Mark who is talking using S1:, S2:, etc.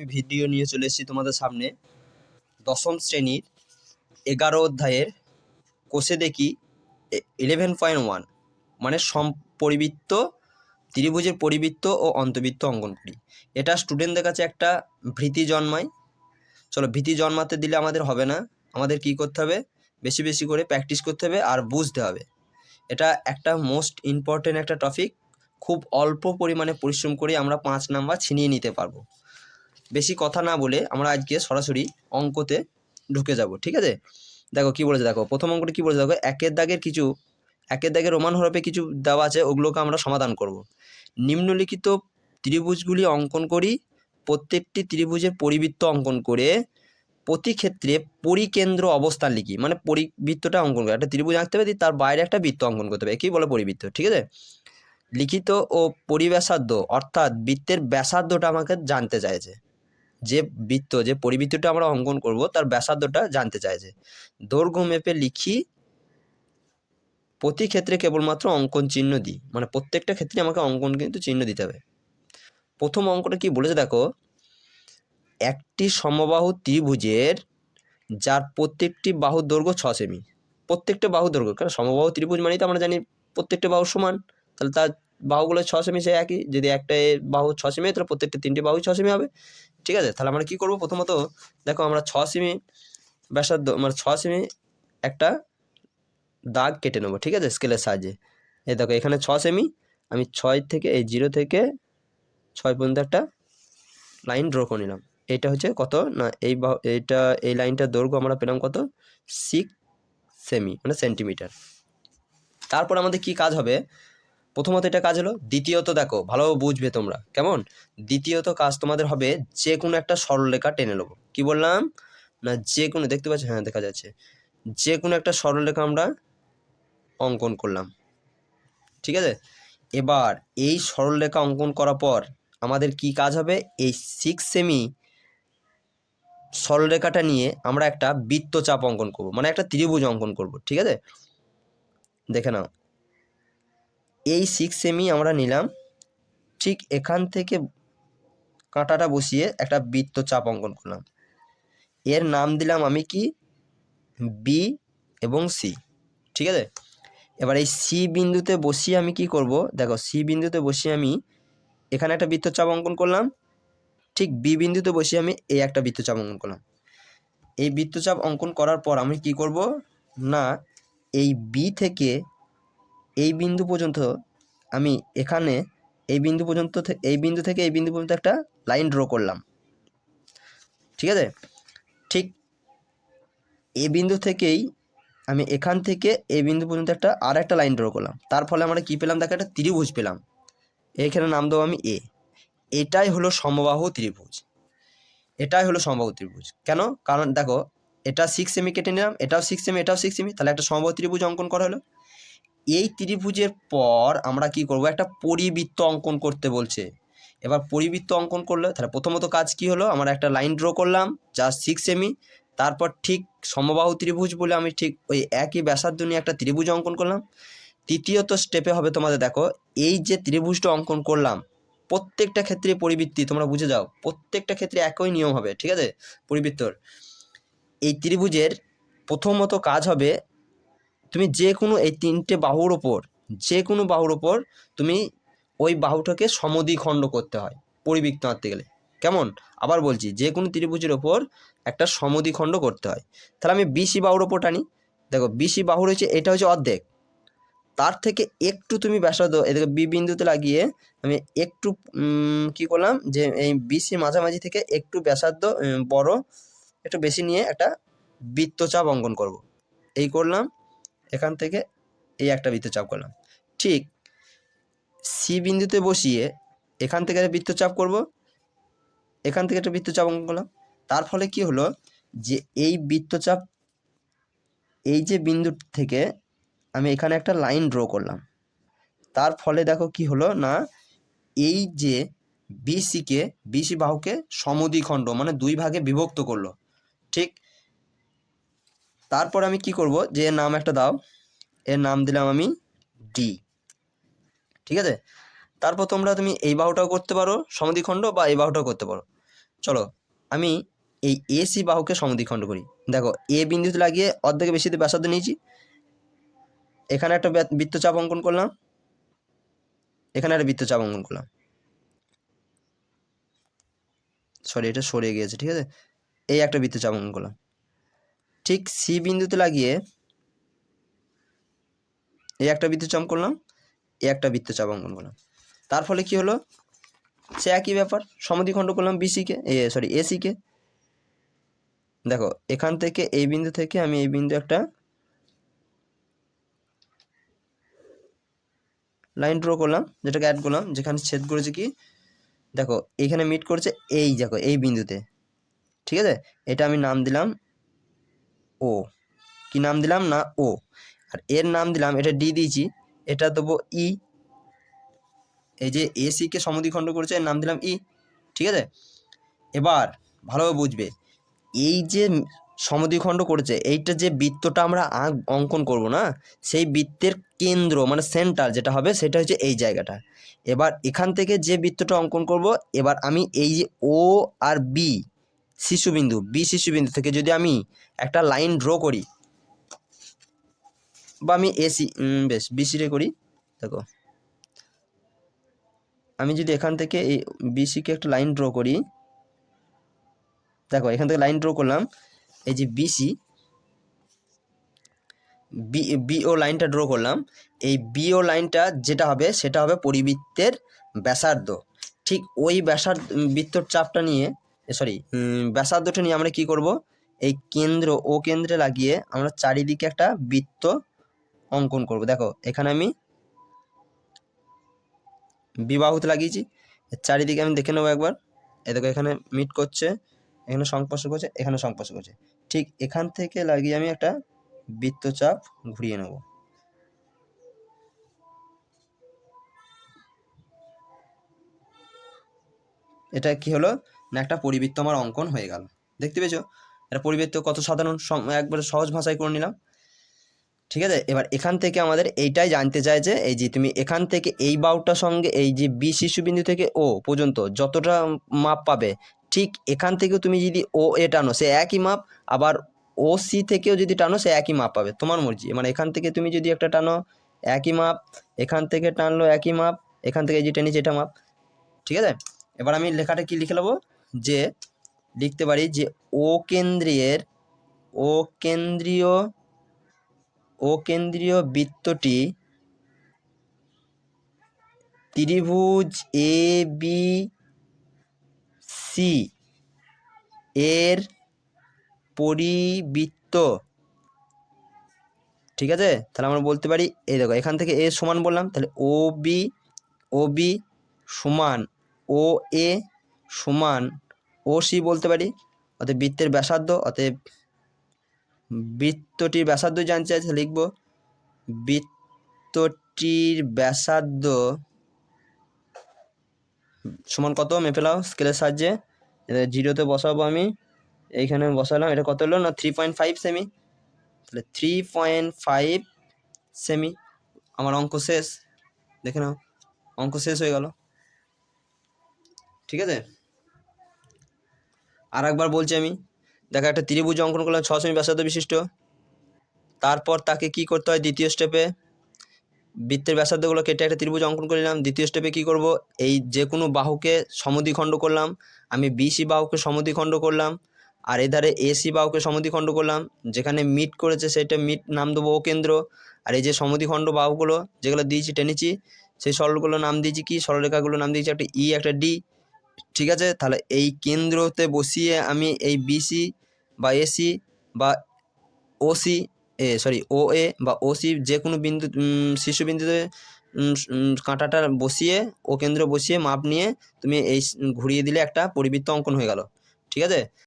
S1: আমি ভিডিও নিয়ে চলে এসেছি তোমাদের সামনে। দশম শ্রেণির এগারো অধ্যায়ের কোষে দেখি ইলেভেন পয়েন্ট ওয়ান মানে সম পরিবৃত্ত, ত্রিভুজের পরিবৃত্ত ও অন্তবৃত্ত অঙ্কন করি এটা স্টুডেন্টদের কাছে একটা ভীতি জন্মায়। চলো ভীতি জন্মাতে দিলে আমাদের হবে না। আমাদের কি করতে হবে? বেশি বেশি করে প্র্যাকটিস করতে হবে আর বুঝতে হবে। এটা একটা মোস্ট ইম্পর্টেন্ট একটা টপিক খুব অল্প পরিমাণে পরিশ্রম করে আমরা পাঁচ নাম্বার ছিনিয়ে নিতে পারব। বেশি কথা না বলে আমরা আজকে সরাসরি অঙ্কতে ঢুকে যাব, ঠিক আছে? দেখো কি বলেছে, দেখো, প্রথম অঙ্কটা কি বলেছে, দেখো, একের দাগের কিছু, একের দাগের রোমান হরফে কিছু দেওয়া আছে, ওগুলোকে আমরা সমাধান করব। নিম্নলিখিত ত্রিভুজগুলি অঙ্কন করি, প্রত্যেকটি ত্রিভুজের পরিবৃত্ত অঙ্কন করে প্রতি ক্ষেত্রে পরিকেন্দ্র অবস্থান লিখি মানে পরিবৃত্তটা অঙ্কন করে, একটা ত্রিভুজ আঁকতে হবে, তার বাইরে একটা বৃত্ত অঙ্কন করতে হবে, একেই বলে পরিবৃত্ত, ঠিক আছে? লিখিত ও পরিব্যাসার্ধ, অর্থাৎ বৃত্তের ব্যাসার্ধটা আমাকে জানতে চাইছে। যে বৃত্ত, যে পরিবৃত্তটা আমরা অঙ্কন করব, তার ব্যাসার্ধটা জানতে চাইছে। দৈর্ঘ্য মেপে লিখি, প্রতি ক্ষেত্রে কেবলমাত্র অঙ্কন চিহ্ন দিই। মানে প্রত্যেকটা ক্ষেত্রে আমাকে অঙ্কন কিন্তু চিহ্ন দিতে হবে। প্রথম অঙ্কটা কি বলেছে দেখো? একটি সমবাহু ত্রিভুজের, যার প্রত্যেকটি বাহুর দৈর্ঘ্য ছ সেমি। প্রত্যেকটা বাহু দৈর্ঘ্য, কারণ সমবাহু ত্রিভুজ মানেই তো আমরা জানি প্রত্যেকটা বাহু সমান। তাহলে তার বাহুগুলো ছ সেমি সে একই, যদি একটা বাহু ছ সেমি তাহলে প্রত্যেকটা তিনটি বাহু ছ সেমি হবে। ঠিক আছে? তাহলে আমরা কী করব? প্রথমত, দেখো আমরা ছ সেমি ব্যাসার্ধ মানে ছ সেমি একটা দাগ কেটে নেব, ঠিক আছে? স্কেলের সাহায্যে। এই দেখো, এখানে ছ সেমি, আমি ছয় থেকে, এই জিরো থেকে ছয় পর্যন্ত একটা লাইন ড্র করে নিলাম। এটা হচ্ছে কত? না, এই এইটা, এই লাইনটার দৈর্ঘ্য আমরা পেলাম কত? সিক্স সেমি মানে সেন্টিমিটার তারপর আমাদের কি কাজ হবে? প্রথমত এটা কাজ হলো, দ্বিতীয়ত দেখো, ভালোভাবে বুঝবে তোমরা, কেমন? দ্বিতীয়ত কাজ তোমাদের হবে যে কোনো একটা সরলরেখা টেনে নেব। কি বললাম? না যে কোনো দেখতে পাচ্ছ? হ্যাঁ দেখা যাচ্ছে। যে কোনো একটা সরলরেখা আমরা অঙ্কন করলাম। ঠিক আছে? এবার এই সরলরেখা অঙ্কন করার পর আমাদের কি কাজ হবে? এই সিক্স সেমি সরলরেখাটা নিয়ে আমরা একটা বৃত্তচাপ অঙ্কন করব মানে একটা ত্রিভুজ অঙ্কন করব, ঠিক আছে? দেখে নাও। এই সিক্স সেমি আমরা নিলাম। ঠিক এখান থেকে কাঁটাটা বসিয়ে একটা বৃত্তচাপ অঙ্কন করলাম। এর নাম দিলাম আমি কি? বি এবং সি ঠিক আছে? এবার এই সি বিন্দুতে বসিয়ে আমি কি করব? দেখো সি বিন্দুতে বসিয়ে আমি এখানে একটা বৃত্তচাপ অঙ্কন করলাম। ঠিক বি বিন্দুতে বসিয়ে আমি এই একটা বৃত্তচাপ অঙ্কন করলাম। এই বৃত্তচাপ অঙ্কন করার পর আমি কি করব? না, এই বি থেকে এই বিন্দু পর্যন্ত আমি এখানে এই বিন্দু পর্যন্ত এই বিন্দু থেকে এই বিন্দু পর্যন্ত একটা লাইন ড্র করলাম। ঠিক আছে? ঠিক এই বিন্দু থেকেই আমি এখান থেকে এই বিন্দু পর্যন্ত একটা আর একটা লাইন ড্র করলাম। তার ফলে আমরা কি পেলাম? দেখো, একটা ত্রিভুজ পেলাম। এখানে নাম দেবো আমি এ। এটাই হলো সমবাহু ত্রিভুজ। এটাই হলো সমবাহু ত্রিভুজ। কেন? কারণ দেখো, এটা সিক্স সেমি কেটে নিলাম, এটাও সিক্স সেমি এটাও সিক্স সেমি তাহলে একটা সমবাহু ত্রিভুজ অঙ্কন করা হলো। এই ত্রিভুজের পর আমরা কি করব? একটা পরিবৃত্ত অঙ্কন করতে বলছে। এবার পরিবৃত্ত অঙ্কন করলে তাহলে প্রথমত কাজ কি হলো? আমরা একটা লাইন ড্র করলাম যা সিক্স সেমি তারপর ঠিক সমবাহু ত্রিভুজ বলে আমি ঠিক ওই একই ব্যাসার্ধ নিয়ে একটা ত্রিভুজ অঙ্কন করলাম। তৃতীয়ত স্টেপে হবে তোমাদের দেখো, এই যে ত্রিভুজটা অঙ্কন করলাম, প্রত্যেকটা ক্ষেত্রে পরিবৃত্তি, তোমরা বুঝে যাও, প্রত্যেকটা ক্ষেত্রে একই নিয়ম হবে, ঠিক আছে? পরিবৃত্তর। এই ত্রিভুজের প্রথমত কাজ হবে তুমি যে কোনো এই তিনটে বাহুর ওপর, যে কোনো বাহুর ওপর তুমি ওই বাহুটাকে সমদ্বিখণ্ড করতে হয়, পরিবৃত্ত আঁকতে গেলে। কেমন? আবার বলছি, যে কোনো ত্রিভুজের ওপর একটা সমদ্বিখণ্ড করতে হয়। তাহলে আমি বিসি বাহুর ওপর টানি। দেখো বিসি বাহু রয়েছে, এটা হচ্ছে অর্ধেক। তার থেকে একটু তুমি ব্যাসার্ধ এদিকে বি বিন্দুতে লাগিয়ে আমি একটু কি করলাম যে এই বিসি মাঝামাঝি থেকে একটু ব্যাসার্ধ বড়, একটু বেশি নিয়ে একটা বৃত্তচাপ অঙ্কন করব। এই করলাম এখান থেকে এই একটা বৃত্তচাপ করলাম। ঠিক সি বিন্দুতে বসিয়ে এখান থেকে একটা বৃত্তচাপ করব। এখান থেকে একটা বৃত্তচাপ অঙ্কন করলাম। তার ফলে কি হলো যে এই বৃত্তচাপ এই যে বিন্দু থেকে আমি এখানে একটা লাইন ড্র করলাম। তার ফলে দেখো কি হলো না, এই যে বিসিকে বিসি বাহুকে সমদ্বিখণ্ড মানে দুই ভাগে বিভক্ত করল। ঠিক তারপর আমি কি করব? যে এর নাম একটা দাও। এর নাম দিলাম আমি ডি ঠিক আছে? তারপর তোমরা তুমি এই বাহুটাও করতে পারো সমদ্বিখণ্ড বা এই বাহুটাও করতে পারো। চলো, আমি এই এসি বাহুকে সমদ্বিখণ্ড করি। দেখো এ বিন্দুতে লাগিয়ে অর্ধেকে বেশিতে ব্যাসার্ধ নিয়েছি। এখানে একটা বৃত্তচাপ অঙ্কন করলাম। এখানে একটা বৃত্তচাপ অঙ্কন করলাম। সরি এটা সরে গিয়েছে, ঠিক আছে? এই একটা বৃত্তচাপ অঙ্কন করলাম। ঠিক সি বিন্দুতে লাগিয়ে এই একটা বৃত্তচাপ করলাম এই একটা বৃত্তচাপ অঙ্কন করলাম। তার ফলে কি হলো? সে একই ব্যাপার সমদ্বিখণ্ড করলাম বিসিকে এ সরি এসিকে দেখো, এখান থেকে এই বিন্দু থেকে আমি এই বিন্দু একটা লাইন ড্র করলাম, যেটাকে অ্যাড করলাম, যেখানে ছেদ করেছে কি? দেখো, এখানে মিট করেছে এই দেখো এই বিন্দুতে। ঠিক আছে? এটা আমি নাম দিলাম ও। কি নাম দিলাম? না, ও। আর এর নাম দিলাম, এটা ডি দিয়েছি, এটা দেবো ই। এই যে এসিকে সমদ্বিখণ্ড করেছে, এর নাম দিলাম ই। ঠিক আছে? এবার ভালোভাবে বুঝবে, এই যে সমদ্বিখণ্ড করেছে, এইটা যে বৃত্তটা আমরা অঙ্কন করব না, সেই বৃত্তের কেন্দ্র মানে সেন্টার যেটা হবে, সেটা হচ্ছে এই জায়গাটা। এবার এখান থেকে যে বৃত্তটা অঙ্কন করব, এবার আমি এই যে ও আর বি শিশুবিন্দু বি শিশুবিন্দু থেকে যদি আমি একটা লাইন ড্র করি বা আমি এসি বেশ বিসিরে করি, দেখো। আমি যদি এখান থেকে এই বিসিকে একটা লাইন ড্র করি, দেখো, এখান থেকে লাইন ড্র করলাম, এই যে বিসি বি বিও লাইনটা ড্র করলাম, এই বিও লাইনটা যেটা হবে, সেটা হবে পরিবৃত্তের ব্যাসার্ধ। ঠিক ওই ব্যাসার্ধ বৃত্তর চাপটা নিয়ে সরি ব্যাসার্ধটা নিয়ে আমরা কি করব? এই কেন্দ্র ও কেন্দ্রে লাগিয়ে আমরা চারিদিকে একটা বৃত্ত অঙ্কন করব। দেখো এখানে আমি বিবাহুতে লাগিয়েছি। চারিদিকে আমি দেখে নেব একবার। এ দেখো এখানে মিট করছে এখানে সংস্পর্শ করছে এখানে সংস্পর্শ করছে। ঠিক এখান থেকে লাগিয়ে আমি একটা বৃত্তচাপ ঘুরিয়ে নেব। এটা কি হলো? না একটা পরিবৃত্ত আমার অঙ্কন হয়ে গেল। দেখতে পেয়েছ? এটা পরিবৃত্ত কত সাধারণ? একবারে সহজ ভাষায় করে নিলাম। ঠিক আছে? এবার এখান থেকে আমাদের এইটাই জানতে চাই যে, এই যে তুমি এখান থেকে এই বাউটার সঙ্গে এই যে বি শিশুবিন্দু থেকে ও পর্যন্ত যতটা মাপ পাবে, ঠিক এখান থেকেও তুমি যদি ও এ টানো, সে একই মাপ, আবার ও সি থেকেও যদি টানো, সে একই মাপ পাবে। তোমার মর্জি। মানে এখান থেকে তুমি যদি একটা টানো, একই মাপ, এখান থেকে টানলো একই মাপ, এখান থেকে যে টেনিস এটা মাপ। ঠিক আছে? এবার আমি লেখাটা কি লিখে নেব? যে লিখতে পারি যে ও কেন্দ্রের ও কেন্দ্রীয় ও কেন্দ্রীয় বৃত্তটি ত্রিভুজ এ বি সি এর পরিবৃত্ত। ঠিক আছে? তাহলে আমরা বলতে পারি, এই দেখো, এখান থেকে এ সমান বললাম, তাহলে ও বি ও বি সমান ও এ সমান ও সি বলতে পারি। অতএব বৃত্তের ব্যাসার্ধ, অতএব বৃত্তটির ব্যাসার্ধ জানতে চাইছে লিখব। বৃত্তটির ব্যাসার্ধ সমান কত? মেপে নাও স্কেলের সাহায্যে। জিরোতে বসাবো আমি। এইখানে বসালাম। এটা কত হলো? না থ্রি পয়েন্ট ফাইভ সেমি তাহলে থ্রি পয়েন্ট ফাইভ সেমি আমার অঙ্ক শেষ। দেখে নাও। অঙ্ক শেষ হয়ে গেল। ঠিক আছে? আর একবার বলছি আমি, দেখো একটা ত্রিভুজ অঙ্কন করলাম ছ সেমি ব্যাসার্ধ বিশিষ্ট। তারপর তাকে কি করতে হয় দ্বিতীয় স্টেপে বৃত্তের ব্যাসার্ধগুলো কেটে একটা ত্রিভুজ অঙ্কন করে নিলাম। দ্বিতীয় স্টেপে কি করব? এই যে কোনো বাহুকে সমদ্বিখণ্ড করলাম। আমি বিসি বাহুকে সমদ্বিখণ্ড করলাম। আর এধারে এসি বাহুকে সমদ্বিখণ্ড করলাম। যেখানে মিট করেছে সেটা মিট নাম দেবো ও কেন্দ্র। আর এই যে সমদ্বিখণ্ড বাহুগুলো, যেগুলো দিয়েছি, টেনেছি, সেই সরলগুলো নাম দিয়েছি কি? সরলরেখাগুলো নাম দিয়েছি একটা ই একটা ডি ঠিক আছে? তাহলে এই কেন্দ্রতে বসিয়ে আমি এই বিসি বা এসি বা ওসি এ সরি ও এ বা ওসি যে কোনো বিন্দু শীর্ষ উম, কাঁটাটা বসিয়ে ও কেন্দ্র বসিয়ে মাপ নিয়ে তুমি এই ঘুরিয়ে দিলে একটা পরিবৃত্ত অঙ্কন হয়ে গেল। ঠিক আছে?